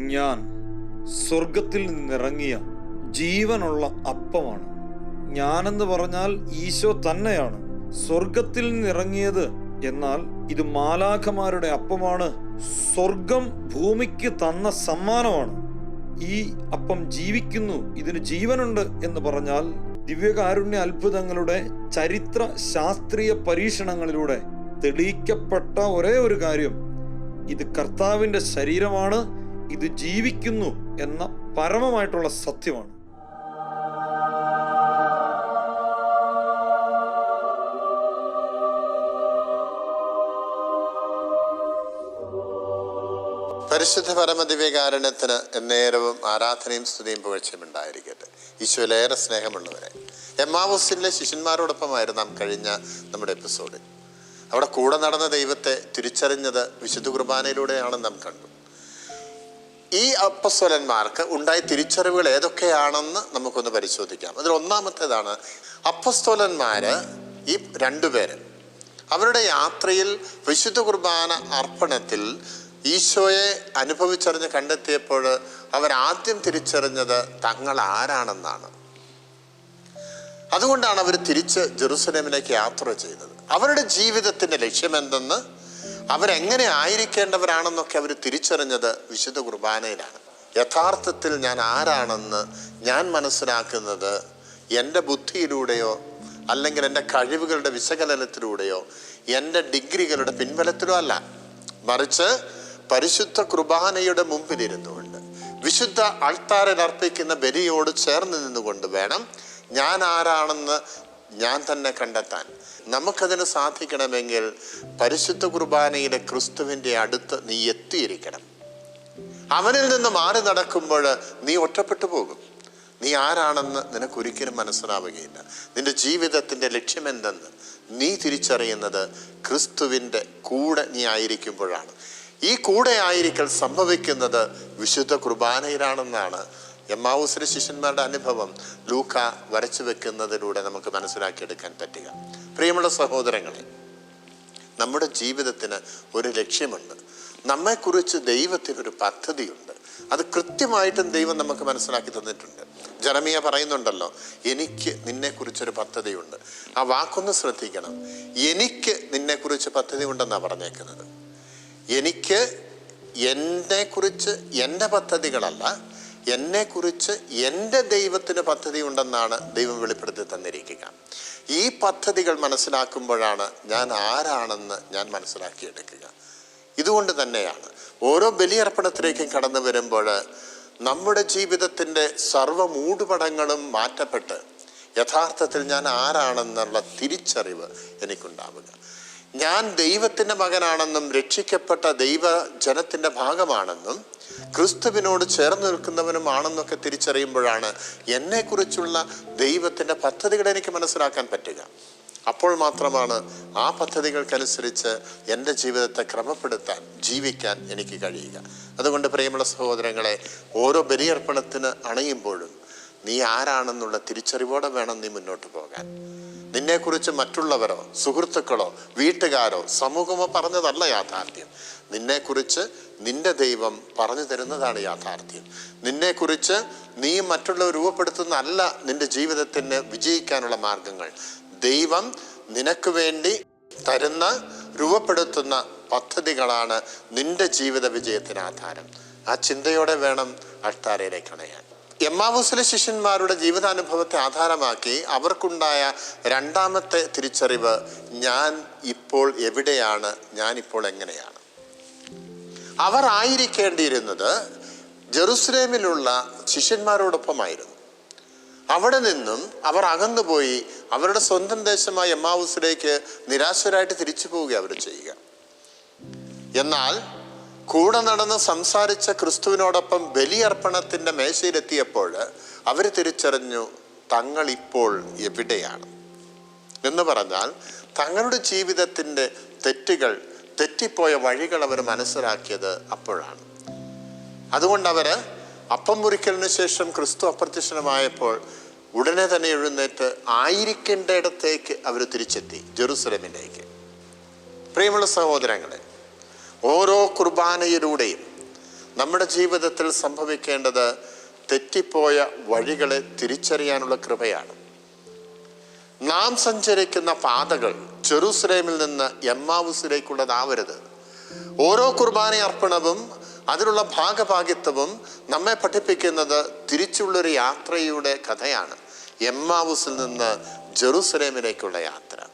ഞാൻ സ്വർഗത്തിൽ നിന്നിറങ്ങിയ ജീവനുള്ള അപ്പമാണ്. ഞാനെന്ന് പറഞ്ഞാൽ ഈശോ തന്നെയാണ്. സ്വർഗത്തിൽ നിന്നിറങ്ങിയത് എന്നാൽ ഇത് മാലാഖമാരുടെ അപ്പമാണ്. സ്വർഗം ഭൂമിക്ക് തന്ന സമ്മാനമാണ്. ഈ അപ്പം ജീവിക്കുന്നു ഇതിന് ജീവനുണ്ട് എന്ന് പറഞ്ഞാൽ ദിവ്യകാരുണ്യ അത്ഭുതങ്ങളുടെ ചരിത്ര ശാസ്ത്രീയ പരീക്ഷണങ്ങളിലൂടെ തെളിയിക്കപ്പെട്ട ഒരേ ഒരു കാര്യം. ഇത് കർത്താവിന്റെ ശരീരമാണ് ഇത് ജീവിക്കുന്നു എന്ന പരമമായിട്ടുള്ള സത്യമാണ്. പരിശുദ്ധ പരമദിവ്യകാരണത്തിന് എന്നേരവും ആരാധനയും സ്തുതിയും പുകഴ്ചയും ഉണ്ടായിരിക്കട്ടെ. ഈശോയിലേറെ സ്നേഹമുള്ളവരെ എമ്മാവൂസിലെ ശിഷ്യന്മാരോടൊപ്പമായിരുന്നു നാം കഴിഞ്ഞ നമ്മുടെ എപ്പിസോഡിൽ അവിടെ കൂടെ നടന്ന ദൈവത്തെ തിരിച്ചറിഞ്ഞത് വിശുദ്ധ കുർബാനയിലൂടെയാണെന്ന് നാം കണ്ടു. ഈ അപ്പസ്വലന്മാർക്ക് ഉണ്ടായ തിരിച്ചറിവുകൾ ഏതൊക്കെയാണെന്ന് നമുക്കൊന്ന് പരിശോധിക്കാം. അതിൽ ഒന്നാമത്തേതാണ് അപ്പസ്തോലന്മാര് ഈ രണ്ടുപേര് അവരുടെ യാത്രയിൽ വിശുദ്ധ കുർബാന അർപ്പണത്തിൽ ഈശോയെ അനുഭവിച്ചറിഞ്ഞ് കണ്ടെത്തിയപ്പോൾ ആദ്യം തിരിച്ചറിഞ്ഞത് തങ്ങൾ ആരാണെന്നാണ് അതുകൊണ്ടാണ് അവർ തിരിച്ച് ജെറുസലേമിലേക്ക് യാത്ര ചെയ്തത്. അവരുടെ ജീവിതത്തിന്റെ ലക്ഷ്യമെന്തെന്ന് അവരെങ്ങനെ ആയിരിക്കേണ്ടവരാണെന്നൊക്കെ അവർ തിരിച്ചറിഞ്ഞത് വിശുദ്ധ കുർബാനയിലാണ്. യഥാർത്ഥത്തിൽ ഞാൻ ആരാണെന്ന് ഞാൻ മനസ്സിലാക്കുന്നത് എന്റെ ബുദ്ധിയിലൂടെയോ അല്ലെങ്കിൽ എന്റെ കഴിവുകളുടെ വിശകലനത്തിലൂടെയോ എന്റെ ഡിഗ്രികളുടെ പിൻബലത്തിലോ അല്ല. മറിച്ച് പരിശുദ്ധ കുർബാനയുടെ മുമ്പിലിരുന്നുകൊണ്ട് വിശുദ്ധ അർപ്പിക്കുന്ന ബലിയോട് ചേർന്ന് നിന്നുകൊണ്ട് വേണം ഞാൻ ആരാണെന്ന് ഞാൻ തന്നെ കണ്ടെത്താൻ. നമുക്കതിന് സാധിക്കണമെങ്കിൽ പരിശുദ്ധ കുർബാനയിലെ ക്രിസ്തുവിന്റെ അടുത്ത് നീ എത്തിയിരിക്കണം. അവനിൽ നിന്ന് മാറി നടക്കുമ്പോൾ നീ ഒറ്റപ്പെട്ടു പോകും. നീ ആരാണെന്ന് നിനക്കൊരിക്കലും മനസ്സിലാവുകയില്ല. നിന്റെ ജീവിതത്തിന്റെ ലക്ഷ്യമെന്തെന്ന് നീ തിരിച്ചറിയുന്നത് ക്രിസ്തുവിന്റെ കൂടെ നീ ആയിരിക്കുമ്പോഴാണ്. ഈ കൂടെ ആയിരിക്കൽ സംഭവിക്കുന്നത് വിശുദ്ധ കുർബാനയിലാണെന്നാണ് എമ്മാവൂസിലെ ശിഷ്യന്മാരുടെ അനുഭവം ലൂക്ക വരച്ചു വെക്കുന്നതിലൂടെ നമുക്ക് മനസ്സിലാക്കിയെടുക്കാൻ പറ്റുക. പ്രിയമുള്ള സഹോദരങ്ങളെ നമ്മുടെ ജീവിതത്തിന് ഒരു ലക്ഷ്യമുണ്ട്. നമ്മെക്കുറിച്ച് ദൈവത്തിനൊരു പദ്ധതിയുണ്ട്. അത് കൃത്യമായിട്ടും ദൈവം നമുക്ക് മനസ്സിലാക്കി തന്നിട്ടുണ്ട്. ജനമിയ പറയുന്നുണ്ടല്ലോ എനിക്ക് നിന്നെക്കുറിച്ചൊരു പദ്ധതിയുണ്ട്. ആ വാക്കൊന്ന് ശ്രദ്ധിക്കണം. എനിക്ക് നിന്നെക്കുറിച്ച് പദ്ധതി ഉണ്ടെന്നാണ് പറഞ്ഞേക്കുന്നത്. എനിക്ക് എന്നെക്കുറിച്ച് എന്റെ പദ്ധതികളല്ല എന്നെക്കുറിച്ച് എന്റെ ദൈവത്തിന് പദ്ധതി ഉണ്ടെന്നാണ് ദൈവം വെളിപ്പെടുത്തി തന്നിരിക്കുക. ഈ പദ്ധതികൾ മനസ്സിലാക്കുമ്പോഴാണ് ഞാൻ ആരാണെന്ന് ഞാൻ മനസ്സിലാക്കിയെടുക്കുക. ഇതുകൊണ്ട് തന്നെയാണ്. ഓരോ ബലിയർപ്പണത്തിലേക്കും കടന്നു വരുമ്പോൾ നമ്മുടെ ജീവിതത്തിന്റെ സർവ മൂടുപടങ്ങളും മാറ്റപ്പെട്ട് യഥാർത്ഥത്തിൽ ഞാൻ ആരാണെന്നുള്ള തിരിച്ചറിവ് എനിക്കുണ്ടാവുക. ഞാൻ ദൈവത്തിന്റെ മകനാണെന്നും രക്ഷിക്കപ്പെട്ട ദൈവ ജനത്തിന്റെ ഭാഗമാണെന്നും ക്രിസ്തുവിനോട് ചേർന്ന് നിൽക്കുന്നവനുമാണെന്നൊക്കെ തിരിച്ചറിയുമ്പോഴാണ് എന്നെക്കുറിച്ചുള്ള ദൈവത്തിന്റെ പദ്ധതികൾ എനിക്ക് മനസ്സിലാക്കാൻ പറ്റുക. അപ്പോൾ മാത്രമാണ് ആ പദ്ധതികൾക്കനുസരിച്ച് എന്റെ ജീവിതത്തെ ക്രമപ്പെടുത്താൻ ജീവിക്കാൻ എനിക്ക് കഴിയുക. അതുകൊണ്ട് പ്രിയമുള്ള സഹോദരങ്ങളെ ഓരോ ബലിയർപ്പണത്തിന് അണയുമ്പോഴും നീ ആരാണെന്നുള്ള തിരിച്ചറിവോടെ വേണം നീ മുന്നോട്ട് പോകാൻ. നിന്നെക്കുറിച്ച് മറ്റുള്ളവരോ സുഹൃത്തുക്കളോ വീട്ടുകാരോ സമൂഹമോ പറഞ്ഞതല്ല യാഥാർത്ഥ്യം. നിന്നെക്കുറിച്ച് നിന്റെ ദൈവം പറഞ്ഞു തരുന്നതാണ് യാഥാർത്ഥ്യം. നിന്നെക്കുറിച്ച് നീ മറ്റുള്ളവർ രൂപപ്പെടുത്തുന്നതല്ല നിന്റെ ജീവിതത്തിന് വിജയിക്കാനുള്ള മാർഗങ്ങൾ. ദൈവം നിനക്ക് വേണ്ടി തരുന്ന രൂപപ്പെടുത്തുന്ന പദ്ധതികളാണ് നിന്റെ ജീവിത വിജയത്തിന് ആധാരം. ആ ചിന്തയോടെ വേണം അൾത്താരയിലേക്ക് അണയാൻ. എമ്മാവൂസിലെ ശിഷ്യന്മാരുടെ ജീവിതാനുഭവത്തെ ആധാരമാക്കി അവർക്കുണ്ടായ രണ്ടാമത്തെ തിരിച്ചറിവ് ഞാൻ ഇപ്പോൾ എവിടെയാണ്? ഞാൻ ഇപ്പോൾ എങ്ങനെയാണ്? അവർ ആയിരിക്കേണ്ടിയിരുന്നത് ജെറുസലേമിലുള്ള ശിഷ്യന്മാരോടൊപ്പമായിരുന്നു. അവിടെ നിന്നും അവർ അകന്നുപോയി അവരുടെ സ്വന്തം ദേശമായ എമ്മാവൂസിലേക്ക് നിരാശരായിട്ട് തിരിച്ചു പോവുക അവർ ചെയ്യുക. എന്നാൽ കൂടെ നടന്ന് സംസാരിച്ച ക്രിസ്തുവിനോടൊപ്പം ബലിയർപ്പണത്തിന്റെ മേശയിലെത്തിയപ്പോൾ അവർ തിരിച്ചറിഞ്ഞു തങ്ങളിപ്പോൾ എവിടെയാണ്? എന്ന് പറഞ്ഞാൽ തങ്ങളുടെ ജീവിതത്തിന്റെ തെറ്റുകൾ തെറ്റിപ്പോയ വഴികൾ അവർ മനസ്സിലാക്കിയത് അപ്പോഴാണ്. അതുകൊണ്ട് അവർ അപ്പം മുറിക്കലിന് ശേഷം ക്രിസ്തു അപ്രത്യക്ഷണമായപ്പോൾ ഉടനെ തന്നെ എഴുന്നേറ്റ് ആയിരിക്കേണ്ട ഇടത്തേക്ക് അവർ തിരിച്ചെത്തി ജെറുസലമിലേക്ക്. പ്രിയമുള്ള സഹോദരങ്ങളെ ഓരോ കുർബാനയിലൂടെയും നമ്മുടെ ജീവിതത്തിൽ സംഭവിക്കേണ്ടത് തെറ്റിപ്പോയ വഴികളെ തിരിച്ചറിയാനുള്ള കൃപയാണ്. നാം സഞ്ചരിക്കുന്ന പാതകൾ ജെറൂസലേമിൽ നിന്ന് എമ്മാവുസിലേക്കുള്ളതാവരുത്. ഓരോ കുർബാന അർപ്പണവും അതിലുള്ള ഭാഗഭാഗിത്വവും നമ്മെ പഠിപ്പിക്കുന്നത് തിരിച്ചുള്ളൊരു യാത്രയുടെ കഥയാണ് എമ്മാവുസിൽ നിന്ന് ജെറുസലേമിലേക്കുള്ള യാത്ര.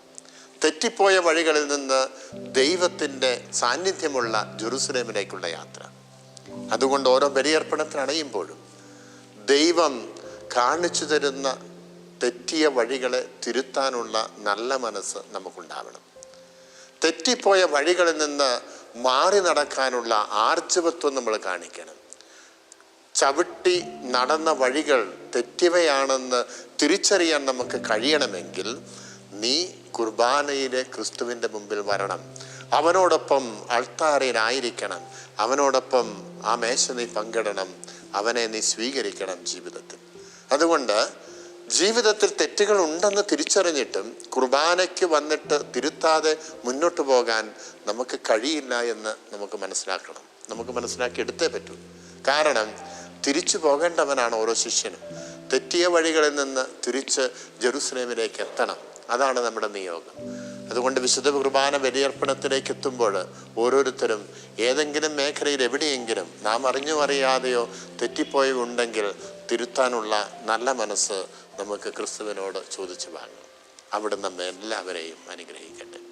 തെറ്റിപ്പോയ വഴികളിൽ നിന്ന് ദൈവത്തിന്റെ സാന്നിധ്യമുള്ള ജെറുസലേമിലേക്കുള്ള യാത്ര. അതുകൊണ്ട് ഓരോ ബലിയർപ്പണത്തിന് അണയുമ്പോഴും ദൈവം കാണിച്ചു തരുന്ന തെറ്റിയ വഴികളെ തിരുത്താനുള്ള നല്ല മനസ്സ് നമുക്കുണ്ടാവണം. തെറ്റിപ്പോയ വഴികളിൽ നിന്ന് മാറി നടക്കാനുള്ള ആർജവത്വം നമ്മൾ കാണിക്കണം. ചവിട്ടി നടന്ന വഴികൾ തെറ്റിയവയാണെന്ന് തിരിച്ചറിയാൻ നമുക്ക് കഴിയണമെങ്കിൽ നീ കുർബാനയിലെ ക്രിസ്തുവിന്റെ മുമ്പിൽ വരണം. അവനോടൊപ്പം അൾത്താരയിലായിരിക്കണം അവനോടൊപ്പം ആ മേശ നീ പങ്കിടണം. അവനെ നീ സ്വീകരിക്കണം ജീവിതത്തിൽ. അതുകൊണ്ട് ജീവിതത്തിൽ തെറ്റുകൾ ഉണ്ടെന്ന് തിരിച്ചറിഞ്ഞിട്ടും കുർബാനയ്ക്ക് വന്നിട്ട് തിരുത്താതെ മുന്നോട്ട് പോകാൻ നമുക്ക് കഴിയില്ല എന്ന് നമുക്ക് മനസ്സിലാക്കണം. നമുക്ക് മനസ്സിലാക്കി എടുത്തേ പറ്റൂ. കാരണം തിരിച്ചു പോകേണ്ടവനാണ് ഓരോ ശിഷ്യനും. തെറ്റിയ വഴികളിൽ നിന്ന് തിരിച്ച് ജെറുസലേമിലേക്ക് എത്തണം. അതാണ് നമ്മുടെ നിയോഗം. അതുകൊണ്ട് വിശുദ്ധ കുർബാന ബലിയർപ്പണത്തിലേക്ക് എത്തുമ്പോൾ ഓരോരുത്തരും ഏതെങ്കിലും മേഖലയിൽ എവിടെയെങ്കിലും നാം അറിഞ്ഞോ അറിയാതെയോ തെറ്റിപ്പോയുണ്ടെങ്കിൽ തിരുത്താനുള്ള നല്ല മനസ്സ് നമുക്ക് ക്രിസ്തുവിനോട് ചോദിച്ചു വാങ്ങാം. അവിടെ നമ്മെ എല്ലാവരെയും അനുഗ്രഹിക്കട്ടെ.